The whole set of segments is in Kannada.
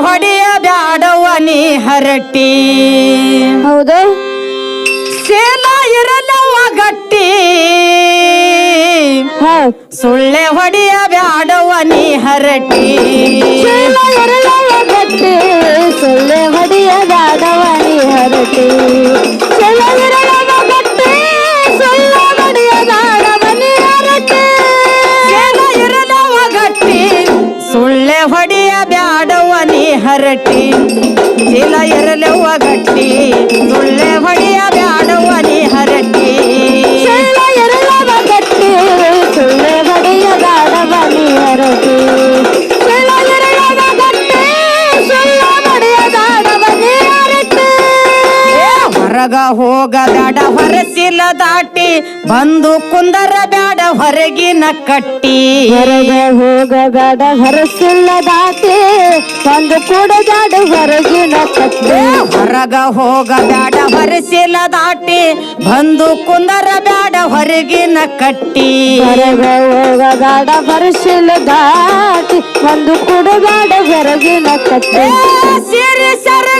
ಹೊಡೆಯ ಬ್ಯಾಡವ ನೀ ಹರಟಿ ಹೌದು. ಸೇಲ ಇರಲವ ಗಟ್ಟಿ. ಸುಳ್ಳೆ ಹೊಡೆಯ ಬ್ಯಾಡವ ನೀ ಹರಟಿ ಸೇಲ ಇರಲವ ಗಟ್ಟಿ. ಸುಳ್ಳೆ ಹೊಡೆಯ ದಾಡವನಿ ಹರಟಿ ಹೊರಗ ಹೋಗ ದಾಡ ಹೊರಸಿಲ ದಾಟಿ ಬಂದು ಕುಂದರ ಬ್ಯಾಡ ಹೊರಗಿನ ಕಟ್ಟಿ. ಹೊರಗ ಹೋಗ ದಾಡ ಹೊರಸಿಲ್ಲ ದಾಟಿ ಒಂದು ಕೂಡದಾಡು ಹೊರಗಿನ ಕಟ್ಟಿ. ಹೊರಗ ಹೋಗ ಬ್ಯಾಡ ಹೊರಸಿಲ ದಾಟಿ ಬಂದು ಕುಂದರ ಬ್ಯಾಡ ಹೊರಗಿನ ಕಟ್ಟಿ. ಹೊರಗ ಹೋಗ ದಾಡ ಹೊರಸಿಲ್ಲ ದಾಟಿ ಒಂದು ಕೂಡದಾಡ ಹೊರಗಿನ ಕಟ್ಟಿ. ಸಿರಿ ಸ್ವಂತಕ್ಕ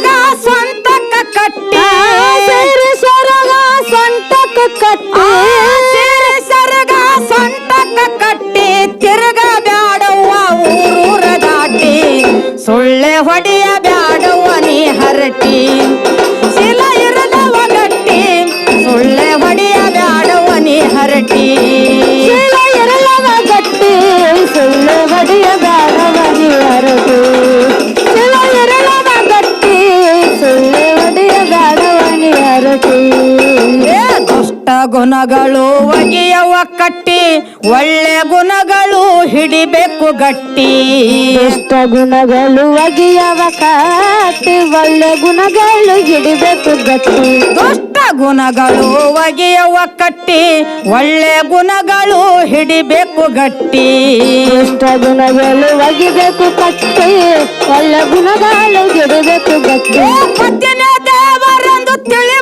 ಕಟ್ಟಿ ಸೇರಿ ಸೊರಗ ಸೊಂಟಕ್ಕ ಆ, ಕಟ್ಟಿ ಸಿರಿ ಸರಗ ಸ್ವಂತಕ್ಕ ಕಟ್ಟಿ ತಿರುಗ ಬ್ಯಾಡವ್ವ ಊರೂರ ದಾಟಿ ಸುಳ್ಳೆ ಹೊಡೆಯ ಬ್ಯಾಡವ್ವ ನೀ ಹರಟಿ ಶಿಲ ಇರದವ ಗಟ್ಟಿ ಸುಳ್ಳೆ ಹೊಡೆಯ ಬ್ಯಾಡವ್ವ ನೀ ಹರಟಿ ಚೀಲ ಎರಳವ ಗಟ್ಟಿ ಸುಳ್ಳು ಹೊಡೆಯ ಗುಣಗಳು ಒಗೆಯವ ಕಟ್ಟಿ ಒಳ್ಳೆ ಗುಣಗಳು ಹಿಡಿಬೇಕು ಗಟ್ಟಿ. ದುಷ್ಟ ಗುಣಗಳು ಒಗೆಯವ ಕಾಟಿ ಒಳ್ಳೆ ಗುಣಗಳು ಹಿಡಿಬೇಕು ಗಟ್ಟಿ. ದುಷ್ಟ ಗುಣಗಳು ಒಗೆಯವ ಕಟ್ಟಿ ಒಳ್ಳೆ ಗುಣಗಳು ಹಿಡಿಬೇಕು ಗಟ್ಟಿ. ದುಷ್ಟ ಗುಣಗಳು ಒಗಿಬೇಕು ಕಟ್ಟಿ ಒಳ್ಳೆ ಗುಣಗಳು ಹಿಡಿಬೇಕು ಗಟ್ಟಿ. ಮತ್ತೆ ದೇವರಂದು ತಿಳಿ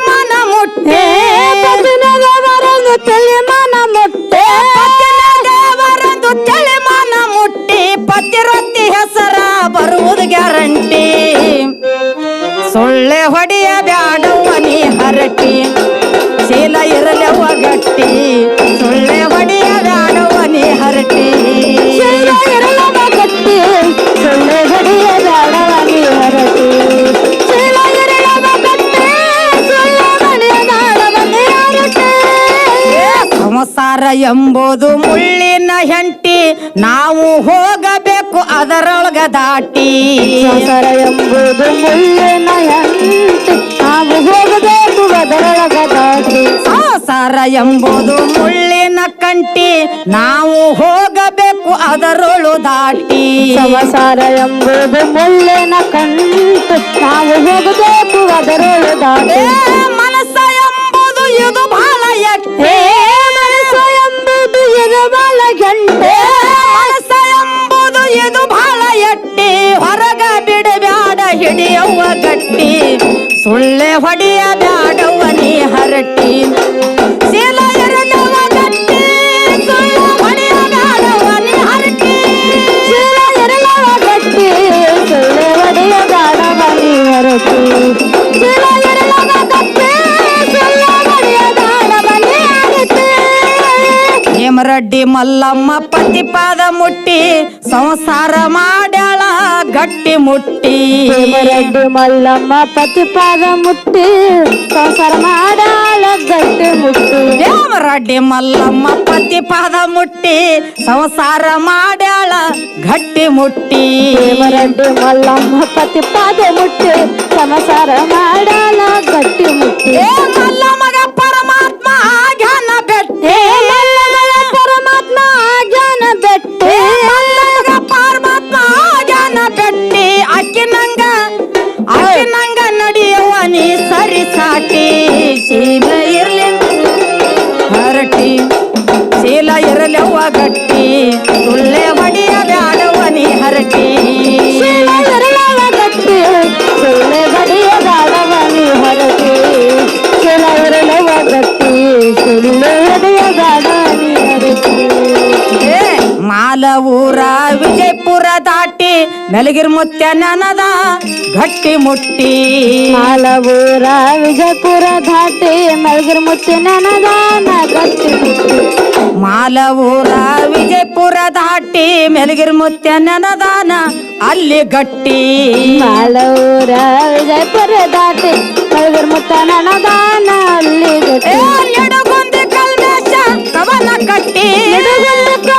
ಸೊಳ್ಳೆ ಹೊಡೆಯ ಬ್ಯಾಡವ್ವ ನೀ ಹರಟಿ ಶೀಲ ಇರಲವ್ವ ಗಟ್ಟಿ ಸೊಳ್ಳೆ ಹೊಡೆಯ ಬ್ಯಾಡವ್ವ ನೀ ಹರಟಿ ಶೈಲ ಎರಳವ ಗಟ್ಟಿ ಸೊಳ್ಳೆ ಹೊಡೆಯ ಬೇಡವನಿ ಹರಟಿ ಶೈಲ ಎರಳವ ಗಟ್ಟಿ ಸೊಳ್ಳೆ ಹೊಡೆಯ ಬೇಡವನಿ ಹರಟಿ ಏ, ಸಂಸಾರ ಎಂಬುದು ಮುಳ್ಳಿನ ಹೆಂಟಿ ನಾವು ಹೋಗಬೇಕು ಅದರೊಳಗ ದಾಟಿ. ಸಂಸಾರ ಎಂಬುದು ಮುಳ್ಳಿನ ಹೆಂಟಿ ನಾವು ಹೋಗಬೇಕು ಅದರೊಳಗ ದಾಟಿ. ಸಂಸಾರ ಎಂಬುದು ಮುಳ್ಳಿನ ಕಂಟಿ ನಾವು ಹೋಗಬೇಕು ಅದರೊಳು ದಾಟಿ. ಸಂಸಾರ ಎಂಬುದು ಮುಳ್ಳಿನ ಕಂಟು ನಾವು ಹೋಗಬೇಕು ಅದರೊಳು ದಾಟಿ. ಮನಸ್ಸ ಎಂಬುದು ಇದು ಬಹಳ ಎಟ್ಟೆ ಹೇಮರಡ್ಡಿ ಮಲ್ಲಮ್ಮ ಪತಿಪಾದ ಮುಟ್ಟಿ ಸಂಸಾರ ಮಾಡ್ಯಾಳ ಗಟ್ಟಿ ಮುಟ್ಟಿ. ಹೇಮರೆಡ್ಡಿ ಮಲ್ಲಮ್ಮ ಪತಿಪಾದ ಮುಟ್ಟಿ ಸಂಸಾರ ಮಾಡ್ಯಾಳ ಗಟ್ಟಿ ಮುಟ್ಟಿ. ಹೇಮರಡ್ಡಿ ಮಲ್ಲಮ್ಮ ಪತಿ ಪಾದ ಮುಟ್ಟಿ ಸಂಸಾರ ಮಾಡ್ಯಾಳ ಗಟ್ಟಿ ಮುಟ್ಟಿ. ಹೇಮರೆಡ್ಡಿ ಮಲ್ಲಮ್ಮ ಪತಿ ಪಾದ ಮುಟ್ಟಿ ಸಂಸಾರ ಮಾಡ್ಯಾಳ ಗಟ್ಟಿ ಮುಟ್ಟಿ. ಏ ಮಾಲವೂರ ವಿಜಯಪುರ ದಾಟಿ ಮೆಲಗಿರ್ ಮುತ್ಯ ನನದ ಗಟ್ಟಿ ಮುಟ್ಟಿ. ಮಾಲ ವಿಜಯಪುರ ದಾಟಿ ಮೆಲಗಿರ್ ಮುತ್ಯ ನನದ ಗಟ್ಟಿ ಮಾಲವೂರ ವಿಜಯಪುರ ದಾಟಿ ಮೆಲಗಿರ್ ಮುತ್ಯ ನನದಾನ ಅಲ್ಲಿ ಗಟ್ಟಿ. ಮಾಲ ಊರ ವಿಜಯಪುರ ದಾಟಿ ಮೆಲಗಿರ್ ಮುತ್ಯ ನನದಾನ ಅಲ್ಲಿ ಗಟ್ಟಿ. ಕವನ ಕಟ್ಟಿ ನಿಡುಗುಂದು